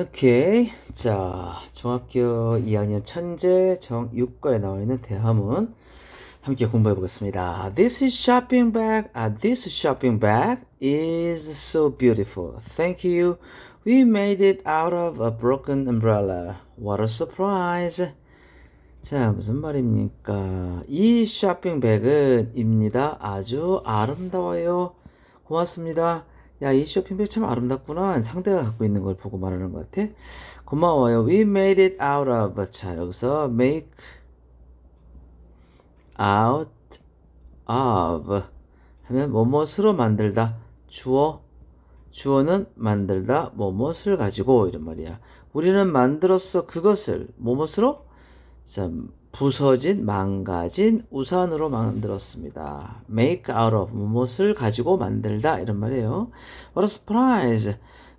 오케이. 자, 중학교 2학년 천재 정육과에 나와 있는 대화문 함께 공부해 보겠습니다. This is shopping bag. Uh, this shopping bag is so beautiful. Thank you. We made it out of a broken umbrella. What a surprise. 자, 무슨 말입니까? 이 쇼핑백은 입니다. 아주 아름다워요. 고맙습니다. 야, 이 쇼핑백 참 아름답구나. 상대가 갖고 있는 걸 보고 말하는 것 같아. 고마워요. We made it out of. 자, 여기서 make out of 하면 뭐뭇으로 만들다. 주어. 주어는 만들다. 뭐뭇을 가지고 이런 말이야. 우리는 만들었어. 그것을 뭐뭇으로? 자, 부서진, 망가진 우산으로 만들었습니다. make out of 무엇을 가지고 만들다 이런 말이에요. What a surprise.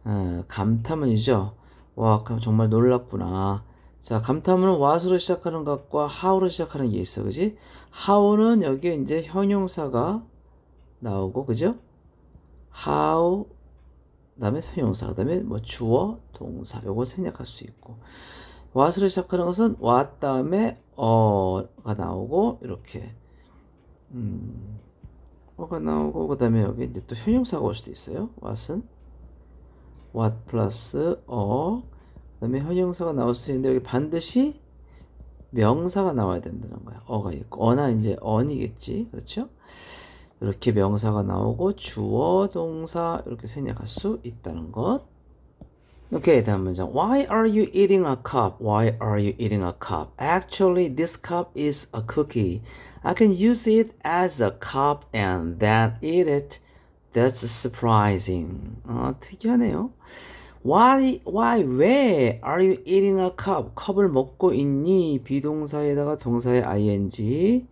어, 감탄문이죠. 와, 감- 정말 놀랍구나. 자, 감탄문은 what으로 시작하는 것과 how로 시작하는 게 있어, 그지? how는 여기에 이제 형용사가 나오고, 그죠? how, 그다음에 형용사, 그다음에 뭐 주어, 동사, 요거 생략할 수 있고. what으로 시작하는 것은 what 다음에 어가 나오고 이렇게 음, 어가 나오고 그 다음에 여기 이제 또 형용사가 올 수도 있어요. what은 what 플러스 어 그 다음에 형용사가 나올 수 있는데 여기 반드시 명사가 나와야 된다는 거야. 어가 있고 어나 이제 언이겠지, 그렇죠? 이렇게 명사가 나오고 주어, 동사 이렇게 생략할 수 있다는 것. 오케이, 다음 문장. Why are you eating a cup? Why are you eating a cup? Actually, this cup is a cookie. I can use it as a cup and then eat it. That's surprising. 아, 특이하네요. Why, why, 왜 are you eating a cup? 컵을 먹고 있니? 비동사에다가 동사의 ing,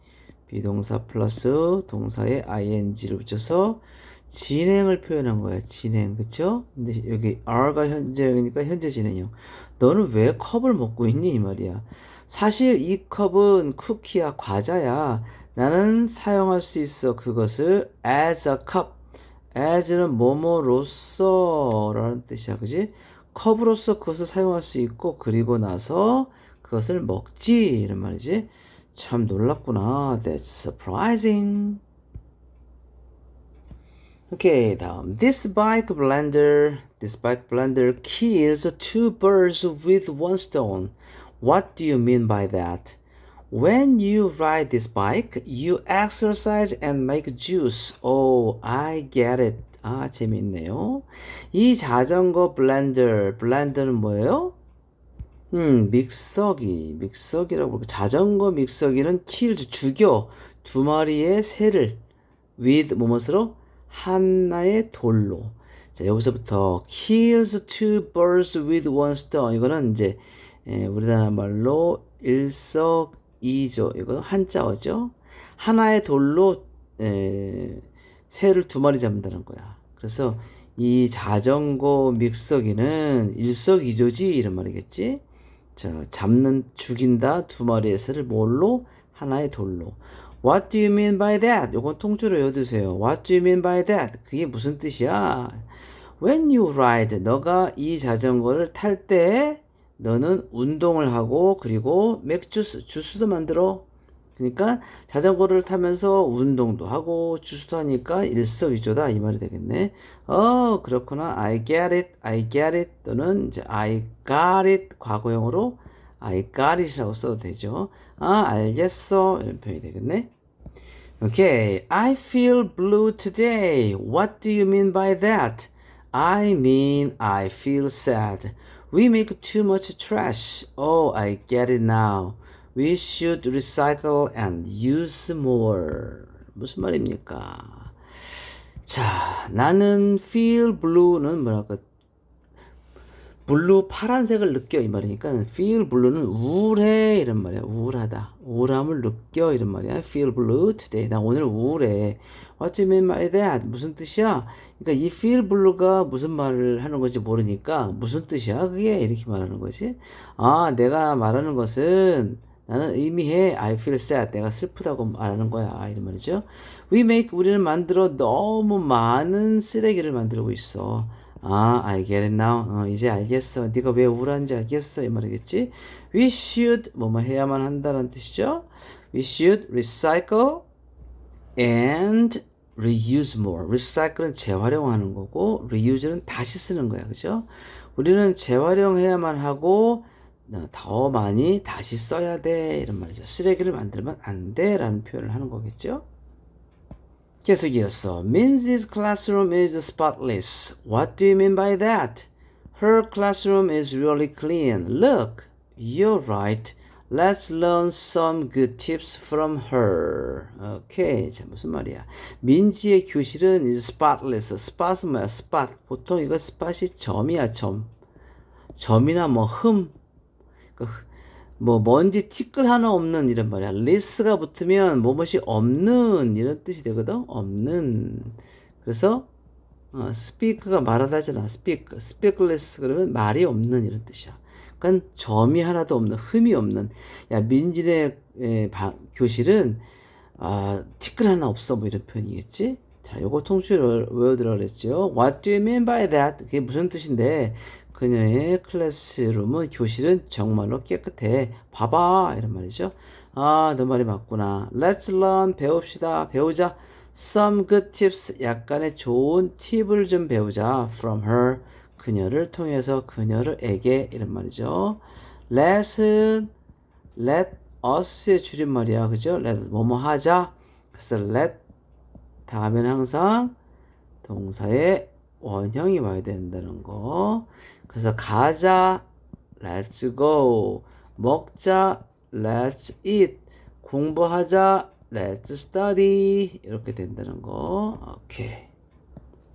비동사 플러스 동사의 ing를 붙여서 진행을 표현한 거야. 진행, 그쵸? 근데 여기 are가 현재니까 현재 진행형. 너는 왜 컵을 먹고 있니? 이 말이야. 사실 이 컵은 쿠키야, 과자야. 나는 사용할 수 있어. 그것을 as a cup. as는 뭐뭐로써 라는 뜻이야. 그지? 컵으로서 그것을 사용할 수 있고, 그리고 나서 그것을 먹지. 이런 말이지. 참 놀랍구나. That's surprising. 오케이 다음 This bike blender This bike blender kills two birds with one stone What do you mean by that? When you ride this bike, you exercise and make juice. Oh, I get it. 아, 재밌네요. 이 자전거 블렌더, 블렌더는 뭐예요? 음, 믹서기, 믹서기라고 부르고 자전거 믹서기는 kill, 죽여 두 마리의 새를 with 뭐뭇으로 하나의 돌로. 자, 여기서부터 kills two birds with one stone. 이거는 이제 에, 우리나라 말로 일석이조. 이거 한자어죠. 하나의 돌로 에, 새를 두 마리 잡는다는 거야. 그래서 이 자전거 믹서기는 일석이조지 이런 말이겠지. 자, 잡는 죽인다 두 마리의 새를 뭘로 하나의 돌로. What do you mean by that? 요건 통째로 외워두세요. What do you mean by that? 그게 무슨 뜻이야? When you ride, 너가 이 자전거를 탈 때 너는 운동을 하고 그리고 맥주스, 주스도 만들어. 그러니까 자전거를 타면서 운동도 하고 주스도 하니까 일석이조다 이 말이 되겠네. 어 그렇구나. I get it, I get it 또는 이제 I got it 과거형으로 I got it이라고 써도 되죠. 아 알겠어 이런 표현이 되겠네. Okay, I feel blue today. What do you mean by that? I mean I feel sad. We make too much trash. Oh, I get it now. We should recycle and use more. 무슨 말입니까? 자, 나는 feel blue는 뭐랄까? 블루 파란색을 느껴 이 말이니까 feel blue는 우울해 이런 말이야. 우울하다. 우울함을 느껴 이런 말이야. feel blue today. 나 오늘 우울해. What do you mean by that? 무슨 뜻이야? 그러니까 이 feel blue가 무슨 말을 하는 건지 모르니까 무슨 뜻이야? 그게 이렇게 말하는 거지. 아 내가 말하는 것은 나는 의미해. I feel sad. 내가 슬프다고 말하는 거야. 이런 말이죠. We make 우리는 만들어 너무 많은 쓰레기를 만들고 있어 아, I get it now. 어, 이제 알겠어. 네가 왜 우울한지 알겠어. 이 말이겠지? We should 뭐뭐 해야만 한다는 뜻이죠. We should recycle and reuse more. recycle은 재활용하는 거고 reuse는 다시 쓰는 거야. 그죠? 우리는 재활용해야만 하고 어, 더 많이 다시 써야 돼. 이런 말이죠. 쓰레기를 만들면 안 돼. 라는 표현을 하는 거겠죠? 계속 이어서 Minzy's classroom is spotless. What do you mean by that? Her classroom is really clean. Look, you're right. Let's learn some good tips from her. 오케이. 자, 무슨 말이야? 민지의 교실은 is spotless. spot은 뭐야? spot. 보통 이거 spot이 점이야, 점. 점이나 뭐 흠. 그 뭐 먼지 티끌 하나 없는 이런 말이야. 리스가 붙으면 뭐뭇이 없는 이런 뜻이 되거든. 없는. 그래서 어, 스피크가 말하다잖아. 스피크. 스피클레스 그러면 말이 없는 이런 뜻이야. 그러니까 점이 하나도 없는 흠이 없는. 야 민진의 에, 바, 교실은 아 티끌 하나 없어 뭐 이런 표현이겠지. 자, 요거 통째로 외워들어 그랬죠. What do you mean by that? 그게 무슨 뜻인데? 그녀의 클래스룸은 교실은 정말로 깨끗해. 봐봐 이런 말이죠. 아, 너 말이 맞구나. Let's learn 배웁시다. 배우자. Some good tips. 약간의 좋은 팁을 좀 배우자. From her. 그녀를 통해서 그녀를에게 이런 말이죠. Let's let us의 줄임말이야. 그죠? let 뭐뭐 하자. 그래서 let 다음에는 항상 동사의 원형이 와야 된다는 거. 그래서 가자, let's go. 먹자, let's eat. 공부하자, let's study. 이렇게 된다는 거. 오케이.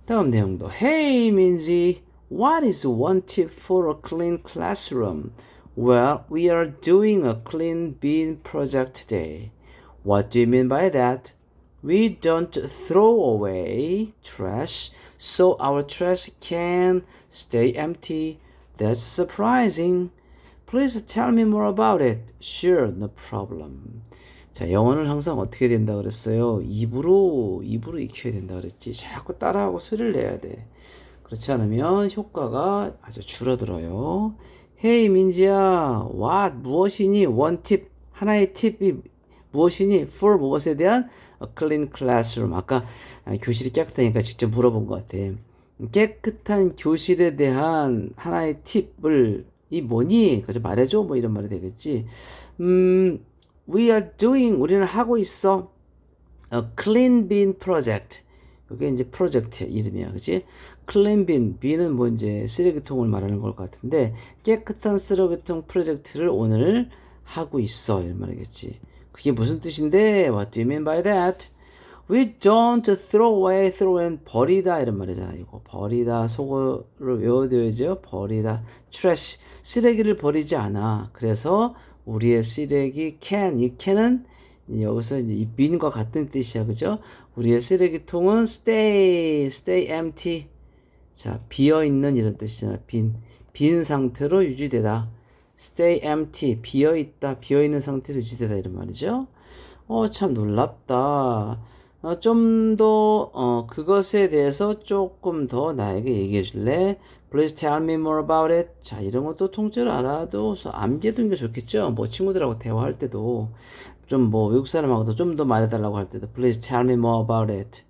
다음 내용도 Hey 민지, what is one tip for a clean classroom? Well, we are doing a clean bin project today. What do you mean by that? We don't throw away trash, so our trash can stay empty. That's surprising. Please tell me more about it. Sure, no problem. 자, 영어는 항상 어떻게 된다 그랬어요? 입으로, 입으로 익혀야 된다 그랬지. 자꾸 따라하고 소리를 내야 돼. 그렇지 않으면 효과가 아주 줄어들어요. 헤이 민지야, what 무엇이니? 원 팁, 하나의 팁이 무엇이니? for 무엇에 대한 clean classroom. 아까 교실이 깨끗하니까 직접 물어본 것 같아. 깨끗한 교실에 대한 하나의 팁을 이 뭐니? 그죠 말해줘 뭐 이런 말이 되겠지. 음, we are doing 우리는 하고 있어. a clean bin project. 이게 이제 프로젝트 이름이야, 그지? clean bin, bin은 뭐 이제 쓰레기통을 말하는 걸 같은데 깨끗한 쓰레기통 프로젝트를 오늘 하고 있어 이런 말이겠지. 그게 무슨 뜻인데? What do you mean by that? We don't throw away, throw in 버리다 이런 말이잖아. 이거 버리다 속어를 외워둬야죠. 버리다 trash 쓰레기를 버리지 않아. 그래서 우리의 쓰레기 can 이 can은 여기서 이제 이 bin과 같은 뜻이야, 그죠? 우리의 쓰레기통은 stay, stay empty. 자, 비어 있는 이런 뜻이잖아. 빈, 빈 상태로 유지되다. Stay empty, 비어 있다, 비어 있는 상태로 유지되다 이런 말이죠. 어, 참 놀랍다. 어, 좀 더, 어, 그것에 대해서 조금 더 나에게 얘기해 줄래? Please tell me more about it. 자, 이런 것도 통째로 알아도 암기해두는 게 좋겠죠? 뭐 친구들하고 대화할 때도 좀 뭐 외국 사람하고도 좀 더 말해달라고 할 때도 Please tell me more about it.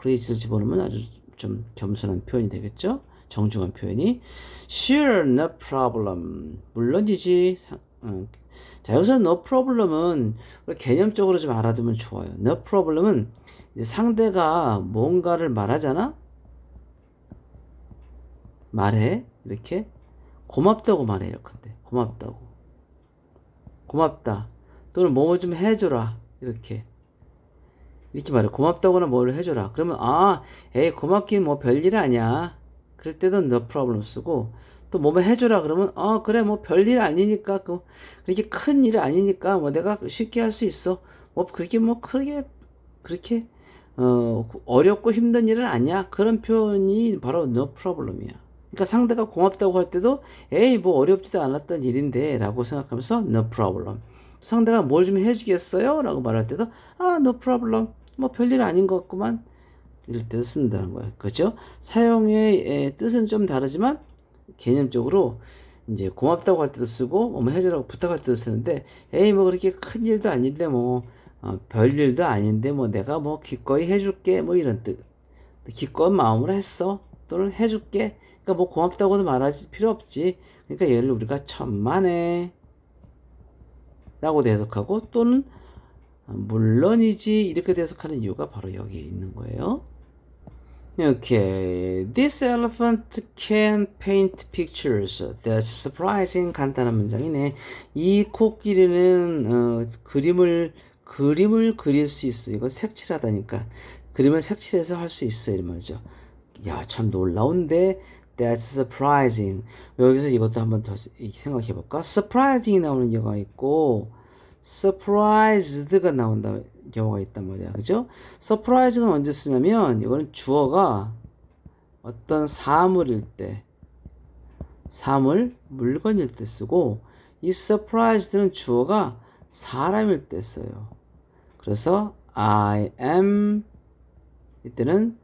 Please를 집어넣으면 아주 좀 겸손한 표현이 되겠죠? 정중한 표현이. Sure, no problem. 물론이지. 어. 자, 여기서 no problem은 개념적으로 좀 알아두면 좋아요. no problem은 상대가 뭔가를 말하잖아? 말해. 이렇게. 고맙다고 말해요. 근데. 고맙다고. 고맙다. 또는 뭐뭐 좀 해줘라. 이렇게. 이렇게 말해. 고맙다거나 뭐를 해줘라. 그러면, 아, 에이, 고맙긴 뭐 별일 아니야. 그럴 때도 no problem 쓰고, 또 뭐뭐 해줘라. 그러면, 어, 그래, 뭐 별일 아니니까, 그, 그렇게 큰일 아니니까, 뭐 내가 쉽게 할 수 있어. 뭐 그렇게 뭐 크게, 그렇게, 어, 어렵고 힘든 일은 아니야. 그런 표현이 바로 no problem이야. 그러니까 상대가 고맙다고 할 때도, 에이, 뭐 어렵지도 않았던 일인데, 라고 생각하면서 no problem. 상대가 뭘 좀 해주겠어요? 라고 말할 때도, 아, no problem. 뭐 별일 아닌 것 같구만. 이럴 때 쓴다는 거예요. 그죠? 사용의 에, 뜻은 좀 다르지만 개념적으로 이제 고맙다고 할 때도 쓰고 뭐 해주라고 부탁할 때도 쓰는데 에이 뭐 그렇게 큰 일도 아닌데 뭐 어, 별일도 아닌데 뭐 내가 뭐 기꺼이 해줄게 뭐 이런 뜻 기꺼운 마음으로 했어 또는 해줄게 그러니까 뭐 고맙다고도 말하지 필요 없지 그러니까 예를 우리가 천만에 라고 해석하고 또는 어, 물론이지 이렇게 해석하는 이유가 바로 여기에 있는 거예요. 이렇게 This elephant can paint pictures. That's surprising. 간단한 문장이네. 이 코끼리는 어, 그림을 그림을 그릴 수 있어. 이거 색칠하다니까. 그림을 색칠해서 할 수 있어 이런 말이죠. 야, 참 놀라운데. That's surprising. 여기서 이것도 한번 더 생각해 볼까? surprising 나오는 경우가 있고 surprised가 나온다 경우가 있단 말이야. 그죠? surprise가 언제 쓰냐면 이거는 주어가 어떤 사물일 때 사물, 물건일 때 쓰고 이 surprised는 주어가 사람일 때 써요. 그래서 I am 이때는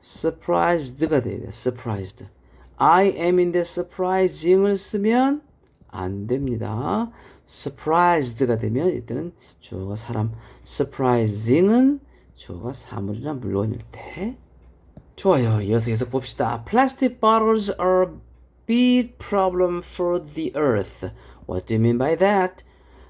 surprised가 돼야 돼. surprised. I am인데 surprising을 쓰면 안 됩니다. surprised가 되면 이때는 주어가 사람, surprising은 주어가 사물이나 물건일 때. 좋아요. 이어서 계속 봅시다. Plastic bottles are big problem for the earth. What do you mean by that?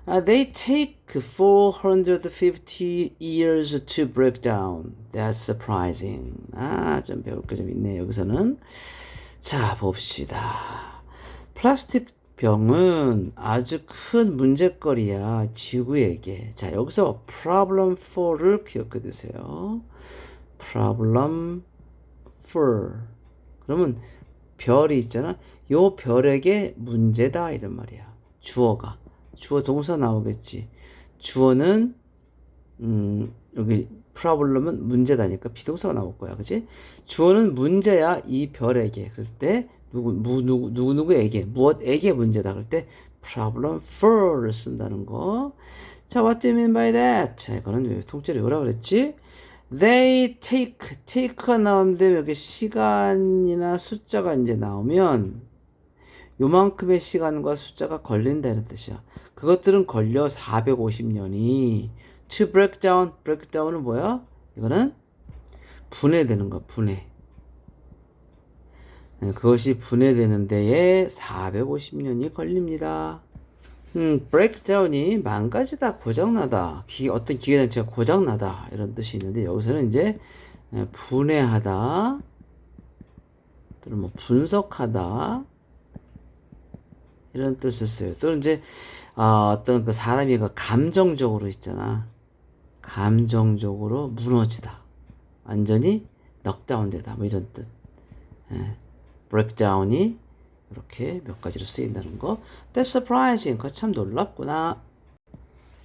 Uh, they take 450 years to break down. That's surprising. 아, 좀 배울 게 좀 있네, 여기서는. 자, 봅시다. 플라스틱 병은 아주 큰 문제거리야, 지구에게. 자, 여기서 problem for를 기억해 두세요. problem for. 그러면 별이 있잖아. 요 별에게 문제다, 이런 말이야. 주어가. 주어 동사 나오겠지. 주어는 음, 여기 problem은 문제다니까 비동사가 나올 거야. 그지? 주어는 문제야 이 별에게. 그럴 때 누구 무, 누구 누구 누구에게 무엇에게 문제다 그럴 때 problem for를 쓴다는 거. 자, what do you mean by that? 자, 이거는 왜 통째로 뭐라 그랬지? They take, take가 나오는데 여기 시간이나 숫자가 이제 나오면 요만큼의 시간과 숫자가 걸린다는 뜻이야. 그것들은 걸려 450년이 to break down, break down은 뭐야? 이거는 분해되는 거, 분해. 네, 그것이 분해되는 데에 450년이 걸립니다. 음, breakdown이 망가지다, 고장나다, 기, 어떤 기계 장치가 고장나다 이런 뜻이 있는데 여기서는 이제 예, 분해하다, 또는 뭐 분석하다 이런 뜻을 써요. 또는 이제 어, 어떤 그 사람이 그 감정적으로 있잖아. 감정적으로 무너지다. 완전히 넉다운되다. 뭐 이런 뜻. 예. Breakdown이 이렇게 몇 가지로 쓰인다는 거. That's surprising. 그거 참 놀랍구나.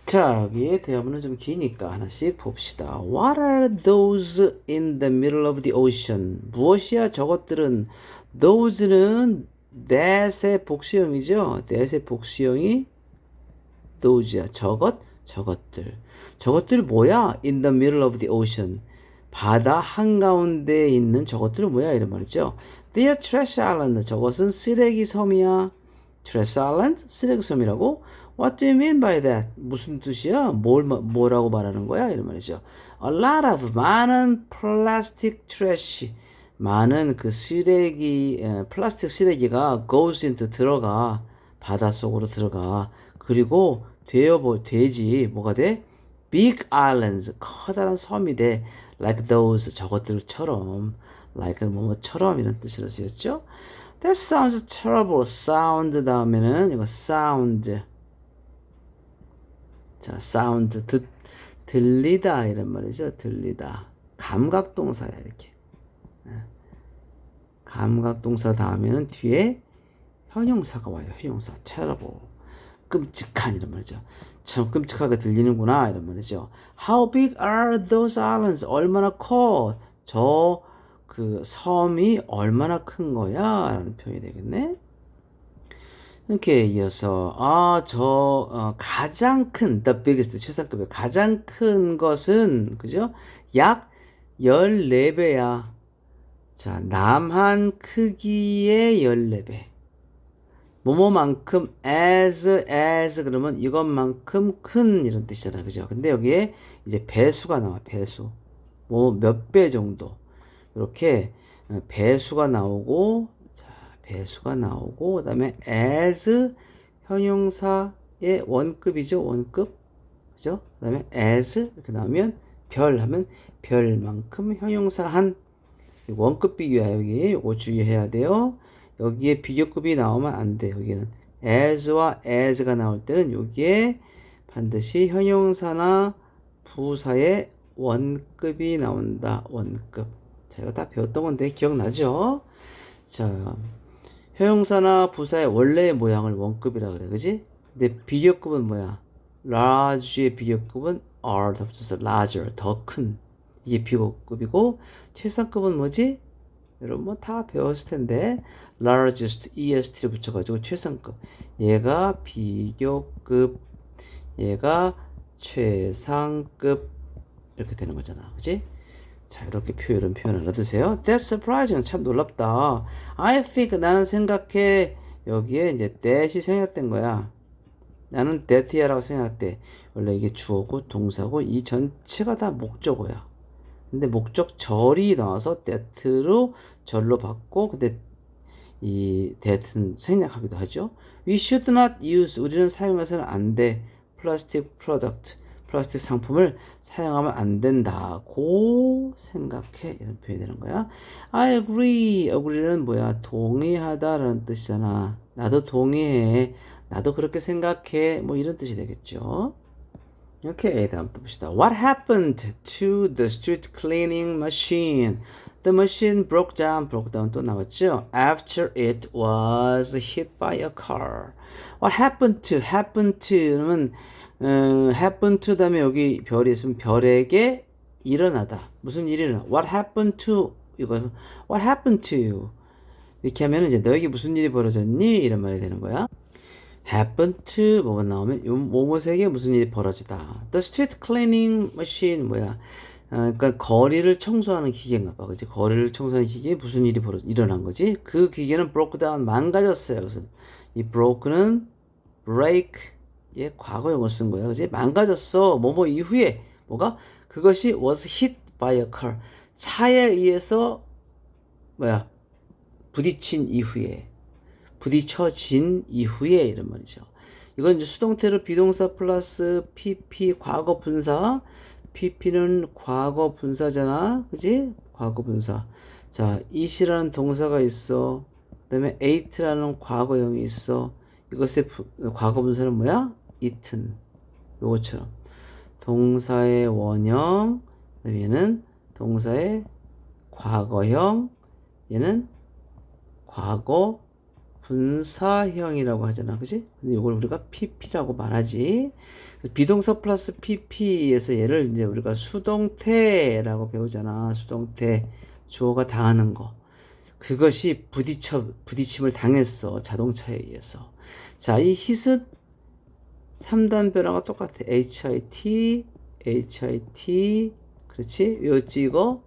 자, 여기에 대화문은 좀 기니까 하나씩 봅시다. What are those in the middle of the ocean? 무엇이야 저것들은? Those는 that의 복수형이죠. that의 복수형이 those야. 저것, 저것들. 저것들 뭐야? In the middle of the ocean. 바다 한가운데에 있는 저것들은 뭐야? 이런 말이죠. They are trash island. 저것은 쓰레기 섬이야. trash island? 쓰레기 섬이라고? What do you mean by that? 무슨 뜻이야? 뭘, 뭐라고 말하는 거야? 이런 말이죠. A lot of 많은 plastic trash. 많은 그 쓰레기, 에, 플라스틱 쓰레기가 goes into 들어가. 바다 속으로 들어가. 그리고 되어, 되지. 뭐가 돼? big islands. 커다란 섬이 돼. like those. 저것들처럼. Like는 뭐뭐처럼 이런 뜻으로 쓰였죠. That sounds terrible. sound 다음에는 이거 sound. 자, sound 듣 들리다 이런 말이죠. 들리다. 감각 동사야 이렇게. 감각 동사 다음에는 뒤에 형용사가 와요. 형용사 terrible. 끔찍한 이런 말이죠. 참 끔찍하게 들리는구나 이런 말이죠. How big are those islands? 얼마나 커? 저 그 섬이 얼마나 큰 거야? 라는 표현이 되겠네. 이렇게 이어서 아 저 어, 가장 큰 the biggest 최상급의 가장 큰 것은 그죠? 약 14배야. 자, 남한 크기의 14배. 뭐뭐만큼 as as 그러면 이것만큼 큰 이런 뜻이잖아. 그죠? 근데 여기에 이제 배수가 나와. 배수. 뭐 몇 배 정도. 이렇게 어, 배수가 나오고 자, 배수가 나오고 그다음에 as 형용사의 원급이죠. 원급. 그죠? 그다음에 as 이렇게 나오면 별 하면 별만큼 형용사 한 원급 비교야 여기 이거 주의해야 돼요. 여기에 비교급이 나오면 안 돼. 여기는 as와 as가 나올 때는 여기에 반드시 형용사나 부사의 원급이 나온다. 원급. 자, 이거 다 배웠던 건데 기억나죠? 자, 형용사나 부사의 원래의 모양을 원급이라 그래. 그지? 근데 비교급은 뭐야? large의 비교급은 r 더 붙여서 larger, 더 큰. 이게 비교급이고 최상급은 뭐지? 여러분 뭐 다 배웠을 텐데 largest est를 붙여가지고 최상급 얘가 비교급 얘가 최상급 이렇게 되는 거잖아 그지? 자 이렇게 표 이런 표현 알아두세요? That's surprising. 참 놀랍다. I think 나는 생각해. 여기에 이제 that이 생략된 거야. 나는 that야 라고 생각돼. 원래 이게 주어고 동사고 이 전체가 다 목적어야. 근데 목적 절이 나와서 that로 절로 받고 근데 이 that은 생략하기도 하죠. We should not use. 우리는 사용해서는 안 돼. 플라스틱 프로덕트 플라스틱 상품을 사용하면 안 된다고 생각해 이런 표현이 되는 거야. I agree. agree는 뭐야? 동의하다 라는 뜻이잖아. 나도 동의해. 나도 그렇게 생각해. 뭐 이런 뜻이 되겠죠. 오케이 다음 또 봅시다. What happened to the street cleaning machine? The machine broke down. broke down 또 나왔죠. After it was hit by a car. What happened to? happened to는 음, happen to 다음에 여기 별이 있으면 별에게 일어나다. 무슨 일이 일어나? What happened to? 이거 What happened to you? 이렇게 하면 이제 너에게 무슨 일이 벌어졌니? 이런 말이 되는 거야. happen to 뭐가 나오면 요 뭐뭐에게 무슨 일이 벌어지다. The street cleaning machine 뭐야? 어, 그러니까 거리를 청소하는 기계인가 봐. 그지? 거리를 청소하는 기계에 무슨 일이 벌어 일어난 거지? 그 기계는 broke down 망가졌어요. 그래서 이 broke는 break 의 과거형을 쓴 거야. 그지? 망가졌어. 뭐뭐 이후에 뭐가 그것이 was hit by a car. 차에 의해서 뭐야? 부딪힌 이후에 부딪혀진 이후에 이런 말이죠. 이건 이제 수동태로 비동사 플러스 PP 과거 분사. PP는 과거 분사잖아. 그지? 과거 분사. 자, it이라는 동사가 있어. 그 다음에 ate라는 과거형이 있어. 이것의 부, 과거 분사는 뭐야? It은. 요거처럼. 동사의 원형. 얘는 동사의 과거형. 얘는 과거 분사형이라고 하잖아. 그지? 근데 이걸 우리가 PP라고 말하지. 비동사 플러스 PP에서 얘를 이제 우리가 수동태라고 배우잖아. 수동태. 주어가 당하는 거. 그것이 부딪혀, 부딪힘을 당했어. 자동차에 의해서. 자, 이 hit은 3단 변화가 똑같아. HIT, HIT. 그렇지? 요지 이거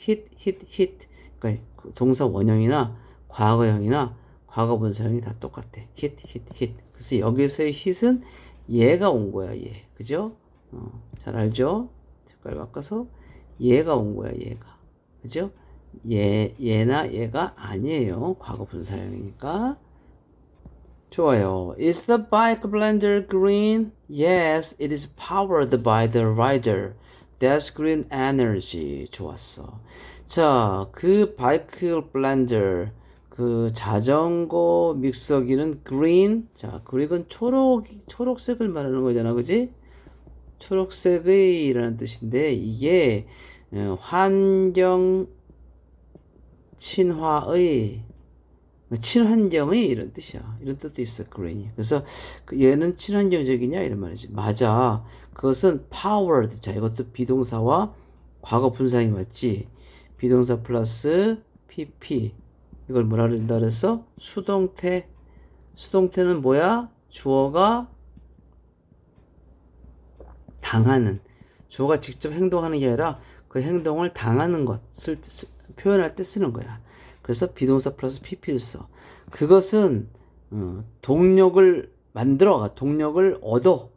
hit, hit, hit. 그러니까 동사 원형이나 과거형이나 과거 분사형이 다 똑같아. hit, hit, hit. 그래서 여기서의 hit은 얘가 온 거야, 얘. 그죠? 어, 잘 알죠? 색깔 바꿔서 얘가 온 거야, 얘가. 그죠? 얘, 얘나 얘가 아니에요. 과거 분사형이니까. 좋아요. Is the bike blender green? Yes, it is powered by the rider. That's green energy. 좋았어. 자, 그 바이크 블렌더 그 자전거 믹서기는 green. 자, 그릭은 초록 초록색을 말하는 거잖아. 그지? 초록색의라는 뜻인데 이게 어, 환경 친화의 친환경의 이런 뜻이야. 이런 뜻도 있어, green이. 그래서 그 얘는 친환경적이냐 이런 말이지. 맞아. 그것은 powered. 자, 이것도 비동사와 과거 분사형이 맞지. 비동사 플러스 pp. 이걸 뭐라 그런다 그랬어? 수동태. 수동태는 뭐야? 주어가 당하는. 주어가 직접 행동하는 게 아니라 그 행동을 당하는 것을 쓰- 표현할 때 쓰는 거야. 그래서 비동사 플러스 pp를 써. 그것은 어, 동력을 만들어, 동력을 얻어,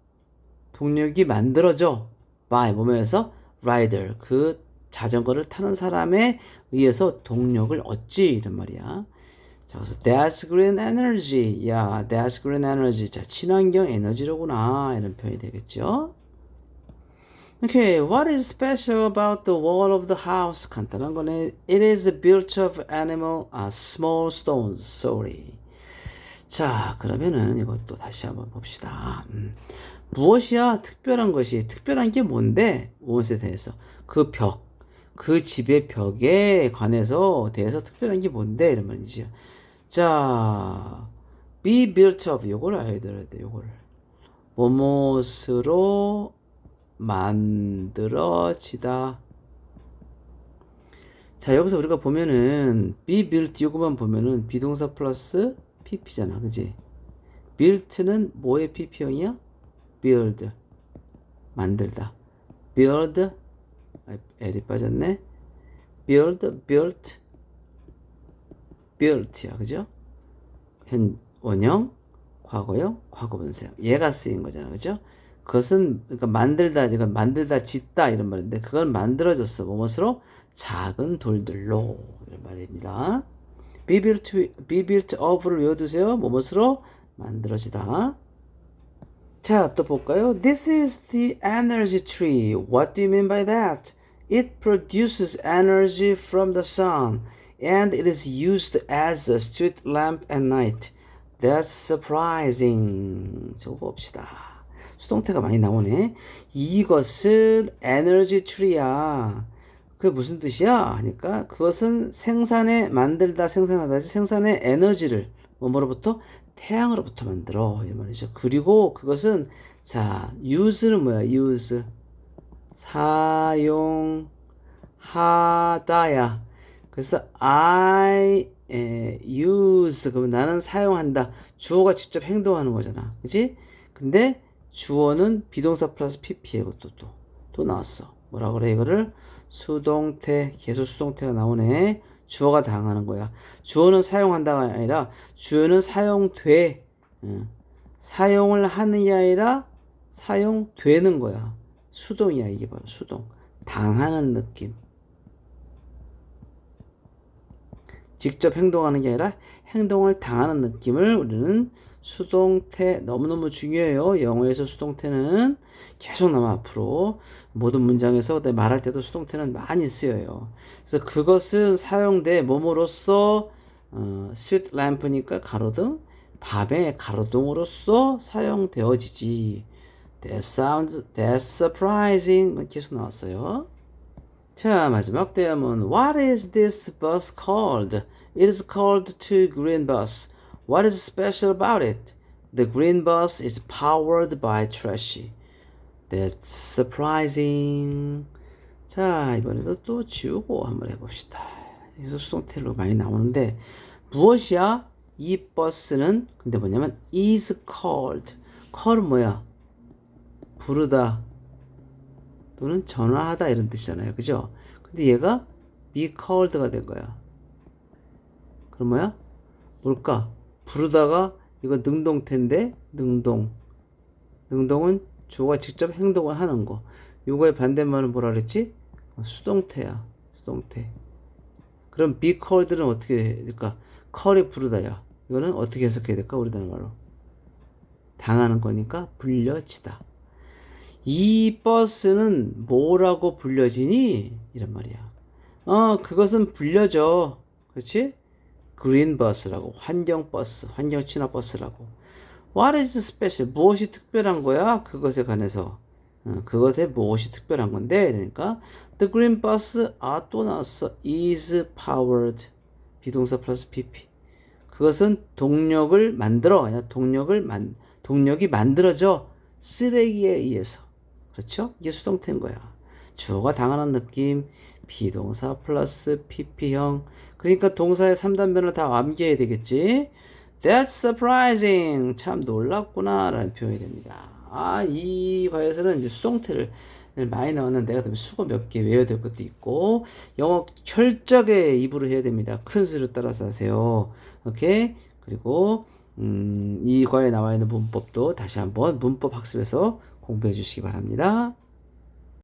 동력이 만들어져. by 뭐면서 rider 그 자전거를 타는 사람에 의해서 동력을 얻지 이런 말이야. 자, 그래서 that's green energy. 야, that's green energy. 자, 친환경 에너지로구나. 이런 표현이 되겠죠. Okay, what is special about the wall of the house? 간단한 거네. It is built of animal, 아, small stones. Sorry. 자, 그러면은 이것도 다시 한번 봅시다. 음. 무엇이야? 특별한 것이. 특별한 게 뭔데? 무엇에 대해서. 그 벽. 그 집의 벽에 관해서 대해서 특별한 게 뭔데? 이런 말이죠. 자, be built of. 요걸 알아야 돼, 요거를. 뭐뭇으로 만들어지다. 자, 여기서 우리가 보면은 be built 요거만 보면은 비동사 플러스 pp잖아. 그지? built는 뭐의 pp형이야? build. 만들다. build. 아, L이 빠졌네. build, built. built야. 그죠? 현 원형, 과거형, 과거분사형. 얘가 쓰인 거잖아. 그죠? 그것은 그러니까 만들다, 이건 만들다, 짓다 이런 말인데 그건 만들어졌어. 무엇으로? 작은 돌들로 이런 말입니다. be built, be built of를 외워두세요. 무엇으로? 만들어지다. 자, 또 볼까요? This is the energy tree. What do you mean by that? It produces energy from the sun and it is used as a street lamp at night. That's surprising. 저거 봅시다. 수동태가 많이 나오네. 이것은 에너지 트리야. 그게 무슨 뜻이야? 하니까 그것은 생산에 만들다 생산하다지 생산의 에너지를 뭐로부터 태양으로부터 만들어 이 말이죠. 그리고 그것은 자 use는 뭐야? use 사용하다야. 그래서 I 에, use 그러면 나는 사용한다. 주어가 직접 행동하는 거잖아. 그지? 근데 주어는 비동사 플러스 pp에 이것도 또, 또 나왔어. 뭐라 그래 이거를 수동태 계속 수동태가 나오네. 주어가 당하는 거야. 주어는 사용한다가 아니라 주어는 사용돼. 응. 사용을 하는 게 아니라 사용되는 거야. 수동이야 이게 바로 수동. 당하는 느낌. 직접 행동하는 게 아니라 행동을 당하는 느낌을 우리는 수동태 너무너무 중요해요. 영어에서 수동태는 계속 남아 앞으로 모든 문장에서 내 말할 때도 수동태는 많이 쓰여요. 그래서 그것은 사용돼 몸으로써 어, 스윗 램프니까 가로등 밤의 가로등으로서 사용되어지지. That sounds that's surprising. 계속 나왔어요. 자, 마지막 대화문. What is this bus called? It is called the green bus. What is special about it? The green bus is powered by trash. That's surprising. 자, 이번에도 또 지우고 한번 해봅시다. 여기서 수동태로 많이 나오는데 무엇이야? 이 버스는 근데 뭐냐면 is called. call은 뭐야? 부르다 또는 전화하다 이런 뜻이잖아요. 그죠? 근데 얘가 be called가 된 거야. 그럼 뭐야? 뭘까? 부르다가 이거 능동태인데 능동. 능동은 주어가 직접 행동을 하는 거. 요거의 반대말은 뭐라 그랬지? 어, 수동태야. 수동태. 그럼 be called는 어떻게 해야 될까? call이 부르다야. 이거는 어떻게 해석해야 될까? 우리나라 말로. 당하는 거니까 불려지다. 이 버스는 뭐라고 불려지니? 이란 말이야. 어, 그것은 불려져. 그렇지? 그린 버스라고. 환경 버스, 환경 친화 버스라고. What is special? 무엇이 특별한 거야? 그것에 관해서. 어, 그것에 무엇이 특별한 건데? 그러니까 The green bus 아또 나왔어. is powered. 비동사 플러스 pp. 그것은 동력을 만들어. 아니야 동력을 만 동력이 만들어져. 쓰레기에 의해서. 그렇죠? 이게 수동태인 거야. 주어가 당하는 느낌, 비동사 플러스 pp형. 그러니까 동사의 3단변을 다 암기해야 되겠지? That's surprising. 참 놀랍구나. 라는 표현이 됩니다. 아, 이 과에서는 이제 수동태를 많이 나왔는데 그 다음에 수거 몇 개 외워야 될 것도 있고 영어 철저하게 입으로 해야 됩니다. 큰 소리로 따라서 하세요. 오케이? 그리고 음, 이 과에 나와 있는 문법도 다시 한번 문법 학습에서 공부해 주시기 바랍니다.